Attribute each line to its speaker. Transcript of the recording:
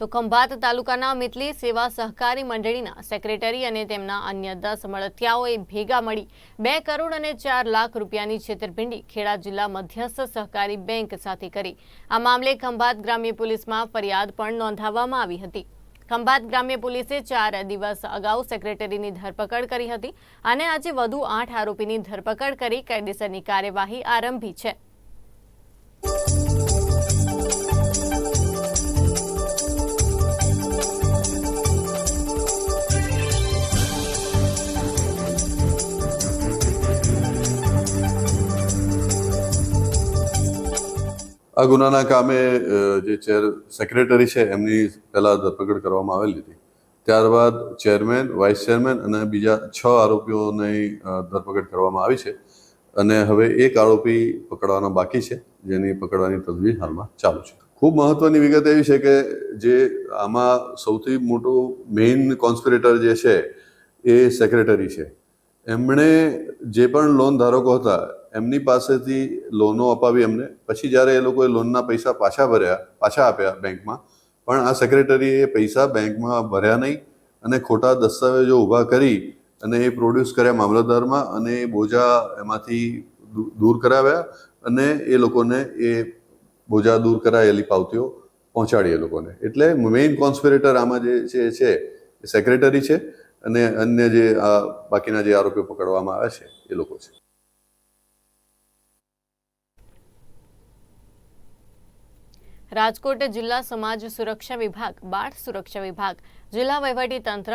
Speaker 1: તો ખંભાત તાલુકાના મિતલી સેવા સહકારી મંડળીના સેક્રેટરી અને તેમના અન્ય દસ મળતિયાઓએ ભેગા મળી બે કરોડ અને ચાર લાખ રૂપિયાની છેતરપિંડી ખેડા જિલ્લા મધ્યસ્થ સહકારી બેંક સાથે કરી. આ મામલે ખંભાત ગ્રામ્ય પોલીસમાં ફરિયાદ પણ નોંધાવવામાં આવી હતી. ખંભાત ગ્રામ્ય પોલીસે ચાર દિવસ અગાઉ સેક્રેટરીની ધરપકડ કરી હતી અને આજે વધુ આઠ આરોપીની ધરપકડ કરી કાયદેસરની કાર્યવાહી આરંભી છે.
Speaker 2: આ ગુનાના કામે જે ચેર સેક્રેટરી છે, એમની પહેલાં ધરપકડ કરવામાં આવેલી હતી. ત્યારબાદ ચેરમેન વાઇસ ચેરમેન અને બીજા છ આરોપીઓની ધરપકડ કરવામાં આવી છે. અને હવે એક આરોપી પકડવાનો બાકી છે, જેની પકડવાની તજવીજ હાલમાં ચાલુ છે. ખૂબ મહત્વની વિગત એવી છે કે જે આમાં સૌથી મોટું મેઇન કોન્સ્પિરેટર જે છે, એ સેક્રેટરી છે. એમણે જે પણ લોન ધારકો હતા એમની પાસેથી લોનો અપાવી એમને. પછી જ્યારે એ લોકોએ લોનના પૈસા પાછા ભર્યા, પાછા આપ્યા બેંકમાં, પણ આ સેક્રેટરીએ પૈસા બેંકમાં ભર્યા નહીં અને ખોટા દસ્તાવેજો ઊભા કરી અને એ પ્રોડ્યુસ કર્યા મામલતદારમાં અને એ બોજા એમાંથી દૂર કરાવ્યા અને એ લોકોને એ બોજા દૂર કરાયેલી પાવતીઓ પહોંચાડી એ લોકોને. એટલે મેઇન કોન્સ્પિરેટર આમાં જે છે, એ સેક્રેટરી છે અને અન્ય જે આ બાકીના જે આરોપીઓ પકડવામાં આવ્યા છે, એ લોકો છે.
Speaker 1: રાજકોટ જિલ્લા સમાજ સુરક્ષા વિભાગ બાળ સુરક્ષા વિભાગ જિલ્લા તંત્ર